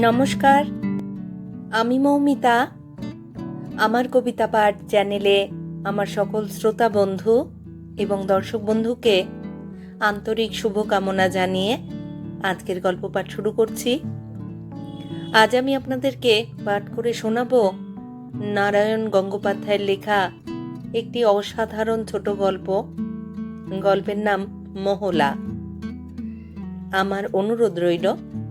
নমস্কার। আমি মৌমিতা। আমার কবিতা পাঠ চ্যানেলে আমার সকল শ্রোতা বন্ধু এবং দর্শক বন্ধুকে আন্তরিক শুভকামনা জানিয়ে আজকের গল্প পাঠ শুরু করছি। আজ আমি আপনাদেরকে পাঠ করে শোনাব নারায়ণ গঙ্গোপাধ্যায়ের লেখা একটি অসাধারণ ছোট গল্প। গল্পের নাম মহলা। আমার অনুরোধ রইল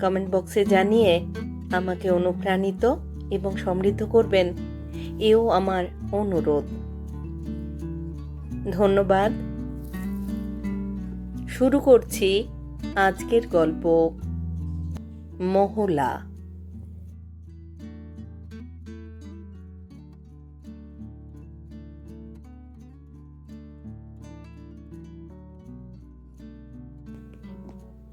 কমেন্ট বক্সে জানিয়ে আমাকে অনুপ্রাণিত এবং সমৃদ্ধ করবেন। এও আমার অনুরোধ। ধন্যবাদ। শুরু করছি আজকের গল্প, মহলা।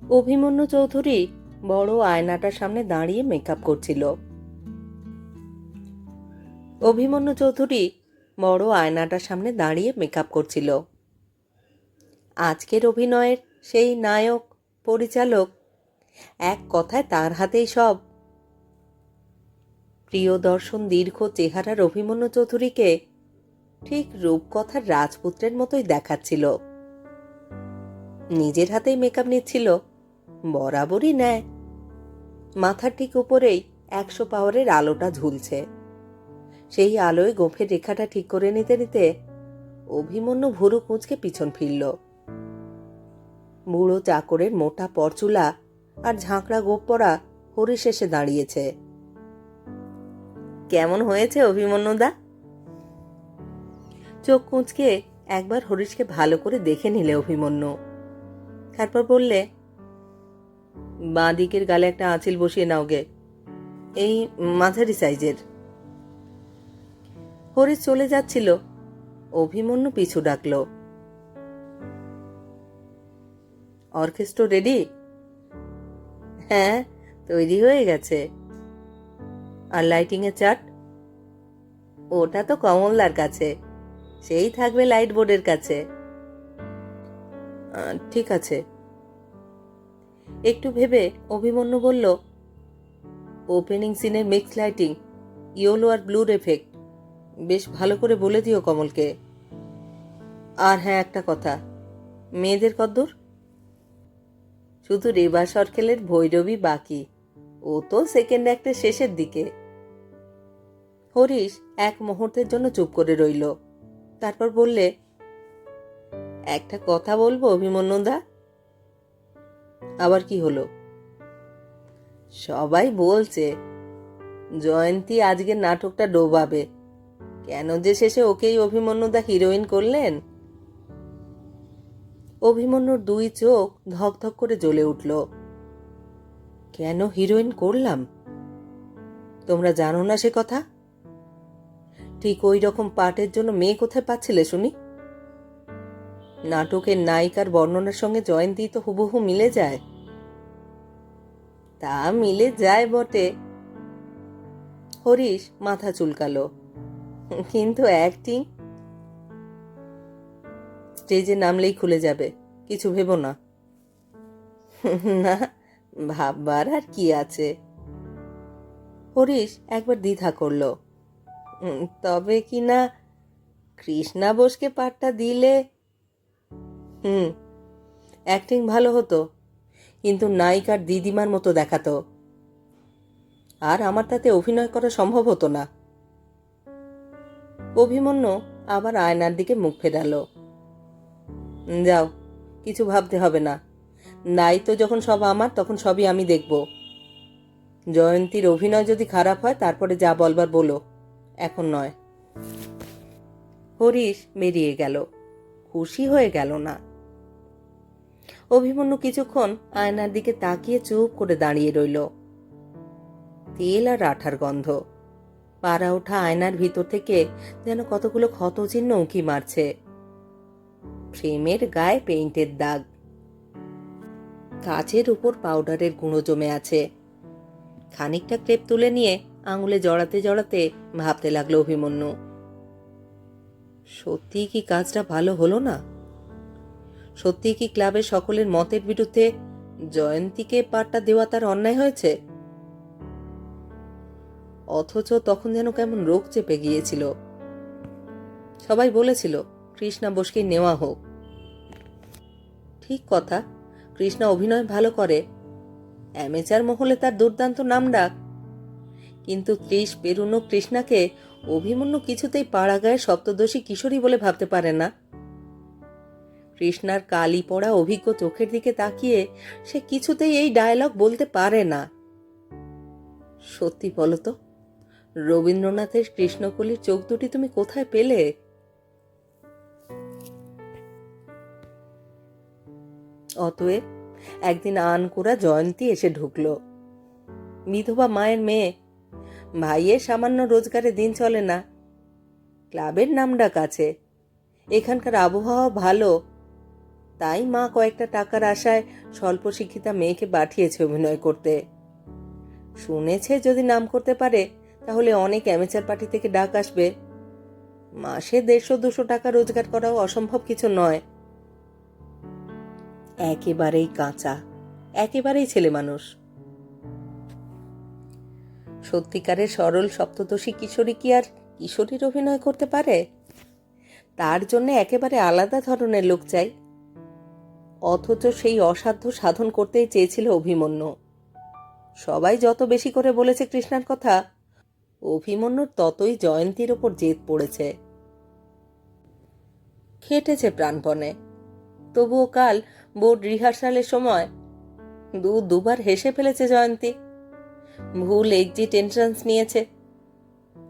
অভিমন্যু চৌধুরী বড় আয়নাটার সামনে দাঁড়িয়ে মেকআপ করছিল। অভিমন্যু চৌধুরী বড় আয়নাটার সামনে দাঁড়িয়ে মেকআপ করছিল। আজকের অভিনয়ের সেই নায়ক, পরিচালক, এক কথায় তার হাতেই সব। প্রিয় দর্শন দীর্ঘ চেহারার অভিমন্যু চৌধুরীকে ঠিক রূপকথার রাজপুত্রের মতোই দেখাচ্ছিল। নিজের হাতেই মেকআপ নিচ্ছিল। বরাবরই নেয়। মাথার ঠিক উপরেই একশো পাওয়ারের আলোটা ঝুলছে। সেই আলোয় গোফের রেখাটা ঠিক করে নিতে নিতে অভিমন্যু ভুরু কুঁচকে পিছন ফিরল। বুড়ো চাকরের মোটা পরচুলা আর ঝাঁকড়া গোপ পরা হরিশ এসে দাঁড়িয়েছে। কেমন হয়েছে অভিমন্যুদা চোখ কুঁচকে একবার হরিশকে ভালো করে দেখে নিলে অভিমন্যু। তারপর বললে বাঁ দিকের গালে একটা আঁচিল বসিয়ে নাও গে। এই মাঝারি সাইজের। হরিশ চলে যাচ্ছিল। অভিমন্যু পিছু ডাকলো। Orchestra ready? হ্যাঁ তৈরি হয়ে গেছে। আর লাইটিং এর চার্ট? ওটা তো কমলদার কাছে। সেই থাকবে লাইট বোর্ডের কাছে ঠিক আছে। একটু ভেবে অভিমন্যু বলল ওপেনিং সিনের মিক্স লাইটিং ইয়েলো আর ব্লুর এফেক্ট বেশ ভালো করে বলে দিও কমলকে। আর হ্যাঁ একটা কথা, মেয়েদের কদ্দূর? শুধু রেবা সরকেলের ভৈরবী বাকি, ও তো সেকেন্ড অ্যাক্টের শেষের দিকে। হরিশ এক মুহূর্তের জন্য চুপ করে রইল। তারপর বললে, একটা কথা বলব অভিমন্যুদা? আবার কি হলো? সবাই বলছে, জয়ন্তী আজকের নাটকটা ডোবাবে। কেন যে শেষে ওকেই অভিমন্যুদা হিরোইন করলেন? অভিমন্যুর দুই চোখ ধকধক করে জ্বলে উঠল। কেন হিরোইন করলাম? তোমরা জানো না সে কথা? ঠিক ওই রকম পাঠের জন্য মেয়ে কোথায় পাচ্ছিলে, শুনি? নাটকের নায়িকার বর্ণনার সঙ্গে জয়ন্তী তো হুবহু মিলে যায়। তা মিলে যায় বটে। হরিশ মাথা চুলকালো। কিন্তু অ্যাক্টিং? স্টেজে নামলেই খুলে যাবে, কিছু ভেবো না। না, ভাববার আর কি আছে। হরিশ একবার দ্বিধা করল। তবে কি না কৃষ্ণা বোসকে পাঠটা দিলে হুম অ্যাক্টিং ভালো হতো, কিন্তু নায়িকার দিদিমার মতো দেখাতো। আর আমার তাতে অভিনয় করা সম্ভব হতো না। অভিমন্যু আবার আয়নার দিকে মুখ ফেরালো। যাও, কিছু ভাবতে হবে না। দায়িত্ব যখন সব আমার, তখন সবই আমি দেখব। জয়ন্তীর অভিনয় যদি খারাপ হয়, তারপরে যা বলবার বলো। এখন নয়। হরিশ বেরিয়ে গেল। খুশি হয়ে গেল না। অভিমন্যু কিছুক্ষণ আয়নার দিকে তাকিয়ে চুপ করে দাঁড়িয়ে রইল। তেল আর আঠার গন্ধ। পাড়া ওঠা আয়নার ভিতর থেকে যেন কতগুলো ক্ষতচিহ্ন উঁকি মারছে। ফ্রেমের গায়ে পেইন্টের দাগ। কাচের উপর পাউডারের গুঁড়ো জমে আছে। খানিকটা ক্লেপ তুলে নিয়ে আঙুলে জড়াতে জড়াতে ভাবতে লাগল অভিমন্যু। সত্যি কি কাজটা ভালো হলো না? সত্যি কি ক্লাবের সকলের মতের বিরুদ্ধে জয়ন্তীকে পাটটা দেওয়া তার অন্যায় হয়েছে? অথচ তখন যেন কেমন রোগ চেপে গিয়েছিল। সবাই বলেছিল, কৃষ্ণা বোসকে নেওয়া হোক। ঠিক কথা, কৃষ্ণা অভিনয় ভালো করে। অ্যামেচার মহলে তার দুর্দান্ত নাম ডাক। কিন্তু ত্রিশ পেরুনো কৃষ্ণাকে অভিমন্যু কিছুতেই পাড়া গায়ে সপ্তদোষী কিশোরী বলে ভাবতে পারে না। কৃষ্ণার কালি পড়া অভিজ্ঞ চোখের দিকে তাকিয়ে সে কিছুতেই এই ডায়লগ বলতে পারে না। সত্যি বলো তো, রবীন্দ্রনাথের কৃষ্ণকলির চোখ দুটি তুমি কোথায় পেলে? অতএব একদিন আনকোরা জয়ন্তী এসে ঢুকল। বিধবা মায়ের মেয়ে ভাইয়ের সামান্য রোজগারে দিন চলে না। ক্লাবের নাম ডাক আছে। এখানকার আবহাওয়া ভালো। তাই মা কয়েকটা টাকার আশায় স্বল্প শিক্ষিতা মেয়েকে পাঠিয়েছে অভিনয় করতে। শুনেছে যদি নাম করতে পারে, তাহলে অনেক অ্যামেচার পার্টি থেকে ডাক আসবে। মাসে দেড়শো দুশো টাকা রোজগার করাও অসম্ভব কিছু নয়। একেবারেই কাঁচা। একেবারেই ছেলে মানুষ। সত্যিকারের সরল সপ্তদশী কিশোরী কি আর কিশোরীর অভিনয় করতে পারে? তার জন্য একেবারে আলাদা ধরনের লোক চাই। অথচ সেই অসাধ্য সাধন করতেই চেয়েছিল অভিমন্যু। সবাই যত বেশি করে বলেছে কৃষ্ণার কথা, অভিমন্যুর ততই জয়ন্তীর ওপর জেদ পড়েছে। খেটেছে প্রাণপণে। তবুও কাল বোর্ড রিহার্সালের সময় দু দুবার হেসে ফেলেছে জয়ন্তী। ভুল এক্সিট এন্ট্রান্স নিয়েছে।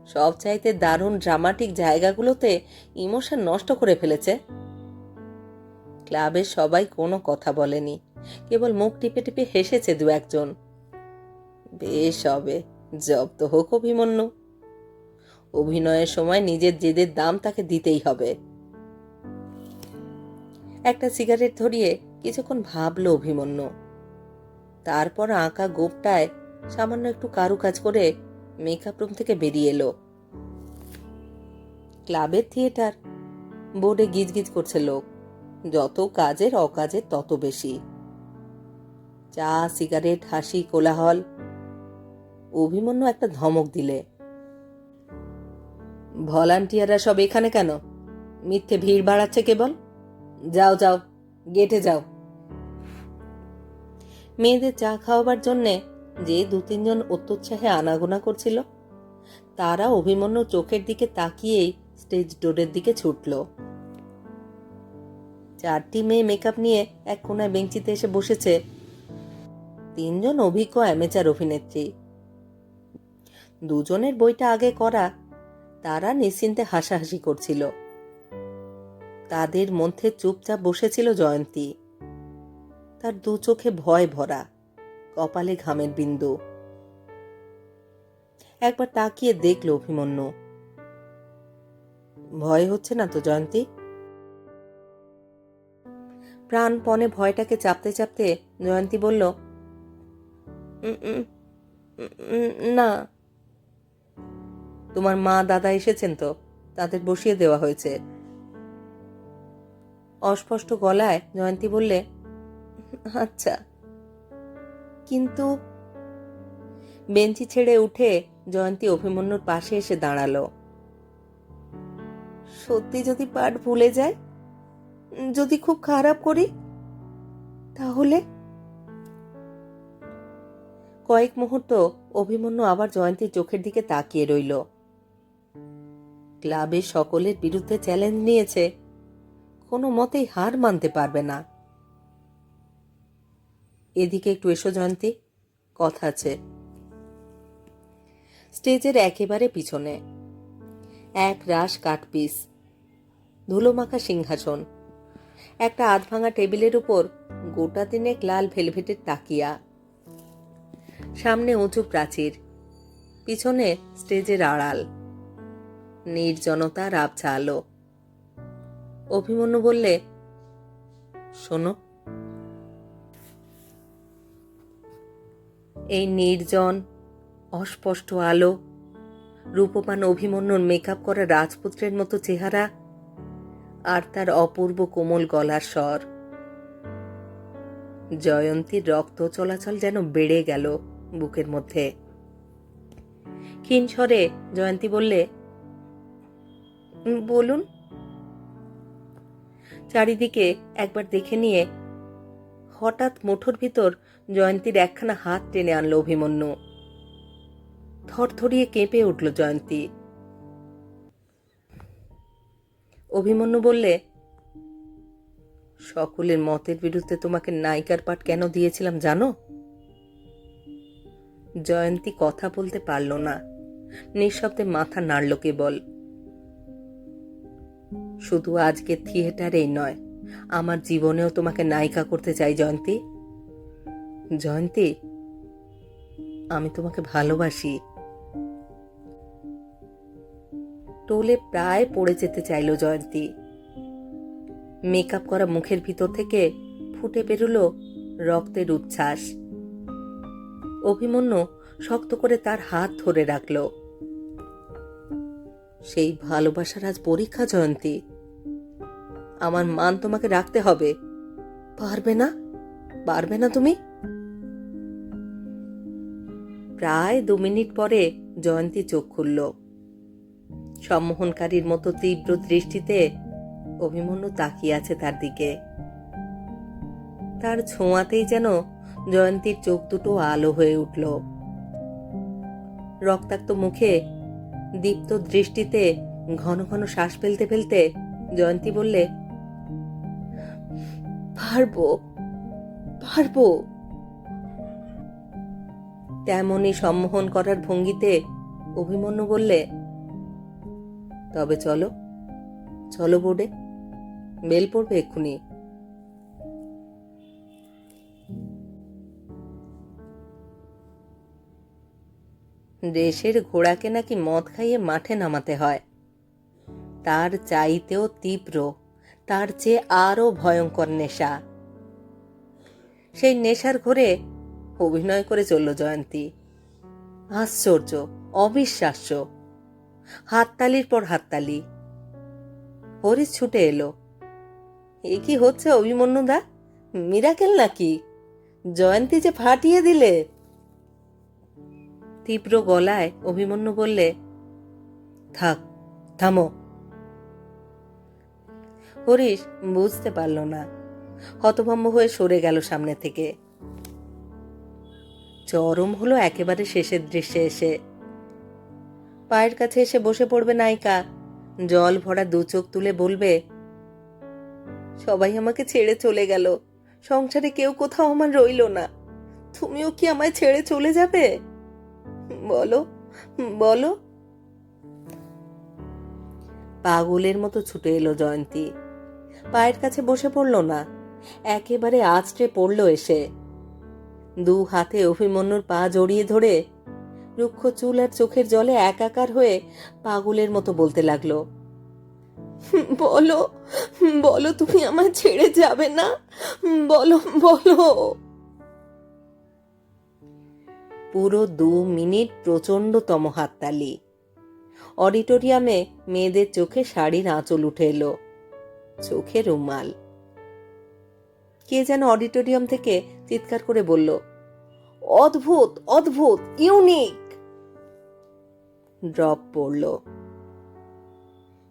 সব চাইতে দারুণ ড্রামাটিক জায়গাগুলোতে ইমোশন নষ্ট করে ফেলেছে। ক্লাবের সবাই কোনো কথা বলেনি, কেবল মুখ টিপে টিপে হেসেছে দু একজন। বেশ হবে জব্দ হোক অভিমন্যু। অভিনয়ের সময় নিজের জেদের দাম তাকে দিতেই হবে। একটা সিগারেট ধরিয়ে কিছুক্ষণ ভাবলো অভিমন্যু। তারপর আঁকা গোপটায় সামান্য একটু কারু কাজ করে মেকআপ রুম থেকে বেরিয়ে এলো। ক্লাবের থিয়েটার। বোর্ডে গিজগিজ করছে লোক। যত কাজের অকাজের তত বেশি। চা, সিগারেট, হাসি, কোলাহল। অভিমন্যু একটা ধমক দিলে। ভলান্টিয়াররা সব এখানে কেন? মিথ্যে ভিড় বাড়াচ্ছে কেবল? যাও যাও, গেটে যাও। মেয়েদের চা খাওয়াবার জন্যে যে দু তিনজন অত্যুৎসাহে আনাগোনা করছিল। তারা অভিমন্যু চোখের দিকে তাকিয়েই স্টেজ ডোরের দিকে ছুটল। চারটি মেয়ে মেকআপ নিয়ে এক কোনায় বেঞ্চিতে এসে বসেছে। তিনজন অভিজ্ঞ অ্যামেচার অভিনেত্রী। দুজনের বইটা আগে করা, তারা নিশ্চিন্তে হাসাহাসি করছিল। তাদের মধ্যে চুপচাপ বসেছিল জয়ন্তী। তার দু চোখে ভয় ভরা। কপালে ঘামের বিন্দু। একবার তাকিয়ে দেখল অভিমন্যু। ভয় হচ্ছে না তো জয়ন্তী? প্রাণপণে ভয়টাকে চাপতে চাপতে জয়ন্তী বলল "উম, উম, উম, না। তোমার মা দাদা এসেছেন তো তাদের বসিয়ে দেওয়া হয়েছে। অস্পষ্ট গলায় জয়ন্তী বললে আচ্ছা কিন্তু বেঞ্চি ছেড়ে উঠে জয়ন্তী অভিমন্যুর পাশে এসে দাঁড়াল। সত্যি যদি পাঠ ভুলে যায়, যদি খুব খারাপ করি, তাহলে? কয়েক মুহূর্ত অভিমন্যু আবার জয়ন্তীর চোখের দিকে তাকিয়ে রইল। ক্লাবে সকলের বিরুদ্ধে চ্যালেঞ্জ নিয়েছে, কোনো মতেই হার মানতে পারবে না। এদিকে একটু এসো জয়ন্তী কথা আছে। স্টেজের একেবারে পিছনে, এক রাস কাঠপিস ধুলোমাখা সিংহাসন, একটা আধ ভাঙা টেবিলের উপর গোটা দিনেক লাল ভেলভেটের তাকিয়া, সামনে উঁচু প্রাচীর, পিছনে স্টেজের আড়াল নির্জনতার আবছা আলো। অভিমন্যু বললে, শোনো এই নির্জন, অস্পষ্ট আলো, রূপবান অভিমন্যুর মেকআপ করা রাজপুত্রের মতো চেহারা আর তার অপূর্ব কোমল গলার স্বর। জয়ন্তীর রক্ত চলাচল যেন বেড়ে গেল বুকের মধ্যে। ক্ষীণ স্বরে জয়ন্তী বললে বলুন। চারিদিকে একবার দেখে নিয়ে হঠাৎ মুঠোর ভিতর জয়ন্তীর একখানা হাত টেনে আনলো অভিমন্যু। থরথরিয়ে কেঁপে উঠল জয়ন্তী। অভিমন্যু বললে, সকলের মতের বিরুদ্ধে তোমাকে নায়িকার পাঠ কেন দিয়েছিলাম জানো? জয়ন্তী কথা বলতে পারল না। নিঃশব্দে মাথা নাড়ল কেবল। শুধু আজকে থিয়েটারেই নয় আমার জীবনেও তোমাকে নায়িকা করতে চাই, জয়ন্তী। জয়ন্তী, আমি তোমাকে ভালোবাসি। টোলে প্রায় পড়ে যেতে চাইল জয়ন্তী। মেকআপ করা মুখের ভিতর থেকে ফুটে বেরোলো রক্তের উচ্ছ্বাস। অভিমন্যু শক্ত করে তার হাত ধরে রাখল। সেই ভালোবাসার আজ পরীক্ষা, জয়ন্তী। আমার মান তোমাকে রাখতে হবে। পারবে না? পারবে না তুমি? প্রায় দু মিনিট পরে জয়ন্তী চোখ খুলল। সম্মোহনকারীর মতো তীব্র দৃষ্টিতে অভিমন্যু তাকিয়ে আছে তার দিকে। তার ছোঁয়াতেই যেন জয়ন্তীর চোখ দুটো আলো হয়ে উঠল। রক্তাক্ত মুখে দীপ্ত দৃষ্টিতে ঘন ঘন শ্বাস ফেলতে ফেলতে জয়ন্তী বললে পারব পারব। তেমনই সম্মোহন করার ভঙ্গিতে অভিমন্যু বললে, তবে চলো চলো বোর্ডে। মেল পড়বে এক্ষুনি। দেশের ঘোড়াকে নাকি মদ খাইয়ে মাঠে নামাতে হয়, তার চাইতেও তীব্র। তার চেয়ে আরও ভয়ঙ্কর নেশা। সেই নেশার ঘরে অভিনয় করে চলল জয়ন্তী। আশ্চর্য, অবিশ্বাস্য। হাততালির পর হাততালি। হরিশ ছুটে এলো। এ কি হচ্ছে অভিমন্যুদা? মিরাকেল নাকি? জয়ন্তী যে ফাটিয়ে দিলে? তীব্র গলায় অভিমন্যু বললে, থাক, থামো। হরিশ বুঝতে পারল না। হতভম্ব হয়ে সরে গেল সামনে থেকে। চরম হলো একেবারে শেষের দৃশ্যে এসে। পায়ের কাছে এসে বসে পড়বে নায়িকা। জল ভরা দু চোখ তুলে বলবে, সবাই আমাকে ছেড়ে চলে গেল। সংসারে কেউ কোথাও আমার রইল না। তুমিও কি আমায় ছেড়ে চলে যাবে? বলো বলো। পাগলের মতো ছুটে এলো জয়ন্তী। পায়ের কাছে বসে পড়ল না। একেবারে আছড়ে পড়ল এসে। দু হাতে অভিমন্যুর পা জড়িয়ে ধরে রুক্ষ চুল আর চোখের জলে একাকার হয়ে পাগলের মতো বলতে লাগল, বলো বলো তুমি আমায় ছেড়ে যাবে না? বলো বলো। পুরো দু মিনিট প্রচণ্ডতম হাততালি। অডিটোরিয়ামে মেয়েদের চোখে শাড়ির আঁচল উঠে এলো। চোখে রুমাল। কে যেন অডিটোরিয়াম থেকে চিৎকার করে বলল, অদ্ভুত অদ্ভুত, ইউনিক! ড্রপ পড়ল।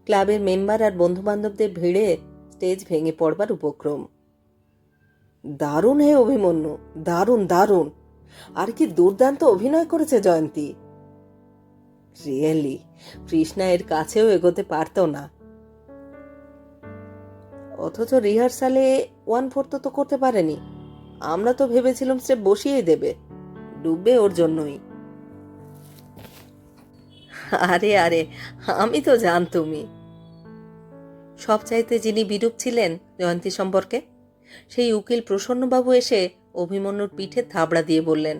ক্লাবের মেম্বার আর বন্ধু বান্ধবদের ভিড়ে স্টেজ ভেঙে পড়বার উপক্রম। দারুণ হে অভিমন্যু, দারুণ দারুণ! আর কি দুর্দান্ত অভিনয় করেছে জয়ন্তী। রিয়েলি, কৃষ্ণা এর কাছেও এগোতে পারতো না। অথচ রিহার্সালে ওয়ান ফোর্থ তো করতে পারেনি। আমরা তো ভেবেছিলাম সে বসিয়ে দেবে। ডুববে ওর জন্যই। আরে আরে, আমি তো জানতুমি সব চাইতে যিনি বিরূপ ছিলেন জয়ন্তী সম্পর্কে, সেই উকিল প্রসন্নবাবু এসে অভিমন্যুর পিঠে থাবড়া দিয়ে বললেন,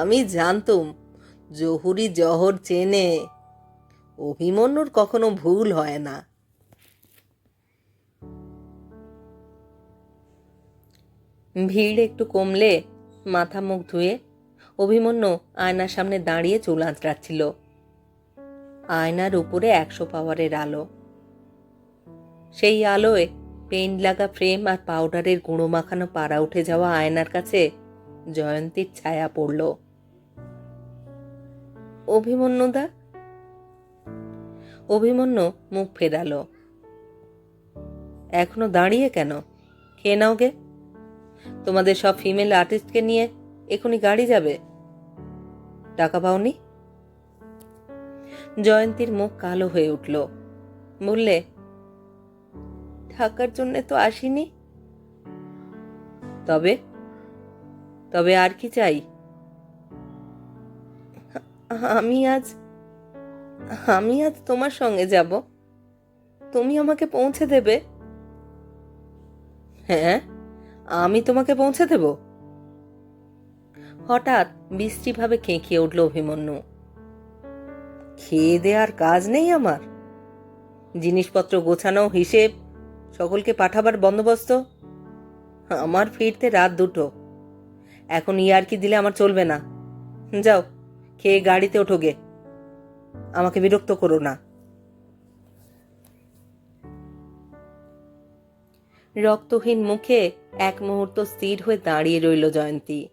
আমি জানতুম, জহুরি জহর চেনে। অভিমন্যুর কখনো ভুল হয় না। ভিড় একটু কমলে মাথা মুখ ধুয়ে অভিমন্যু আয়নার সামনে দাঁড়িয়ে চুল আঁচড়াচ্ছিল। আয়নার উপরে একশো পাওয়ারের আলো। সেই আলোয় পেইন্ট লাগা ফ্রেম আর পাউডারের গুঁড়ো মাখানো পাড়া উঠে যাওয়া আয়নার কাছে জয়ন্তীর ছায়া পড়ল। অভিমন্যুদা? অভিমন্যু মুখ ফেরালো। এখনও দাঁড়িয়ে কেন? খেয়ে নাও গে। তোমাদের সব ফিমেল আর্টিস্টকে নিয়ে এখনই গাড়ি যাবে? টাকা পাওনি? জয়ন্তীর মুখ কালো হয়ে উঠল। বললে টাকার জন্য তো আসিনি। তবে তবে আর কি চাই? আমি আজ আমি আজ তোমার সঙ্গে যাব। তুমি আমাকে পৌঁছে দেবে? হ্যাঁ? আমি তোমাকে পৌঁছে দেব? হঠাৎ বৃষ্টিভাবে খেঁকিয়ে উঠল অভিমন্যু। খেয়ে দেওয়ার কাজ নেই আমার। জিনিসপত্র গোছানো, হিসেব, সকলকে পাঠাবার বন্দোবস্ত। আমার ফিরতে রাত দুটো। এখন ইয়ারকি দিলে আমার চলবে না। যাও, খেয়ে গাড়িতে ওঠো গে। আমাকে বিরক্ত করো না। রক্তহীন মুখে এক মুহূর্ত স্থির হয়ে দাঁড়িয়ে রইল জয়ন্তী।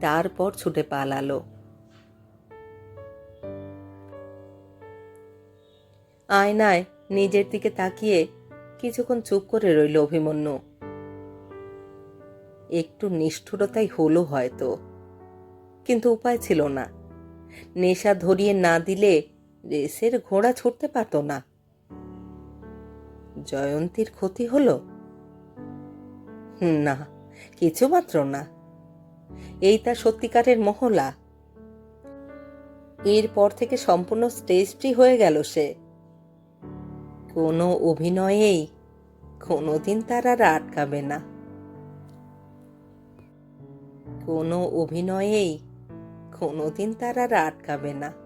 তারপর ছুটে পালালো। আয়নায় নিজের দিকে তাকিয়ে কিছুক্ষণ চুপ করে রইল অভিমন্যু। একটু নিষ্ঠুরতাই হলো হয়তো, কিন্তু উপায় ছিল না। নেশা ধরিয়ে না দিলে রেসের ঘোড়া ছুটতে পারত না। জয়ন্তীর ক্ষতি হলো? না, কিছুমাত্র না। এই তার সত্যিকারের মহলা। এরপর থেকে সম্পূর্ণ স্টেজ ফ্রি হয়ে গেল সে। কোনো অভিনয়েই কোনোদিন তার আর আটকাবে না। কোনো অভিনয়েই কোনোদিন তার আর আটকাবে না।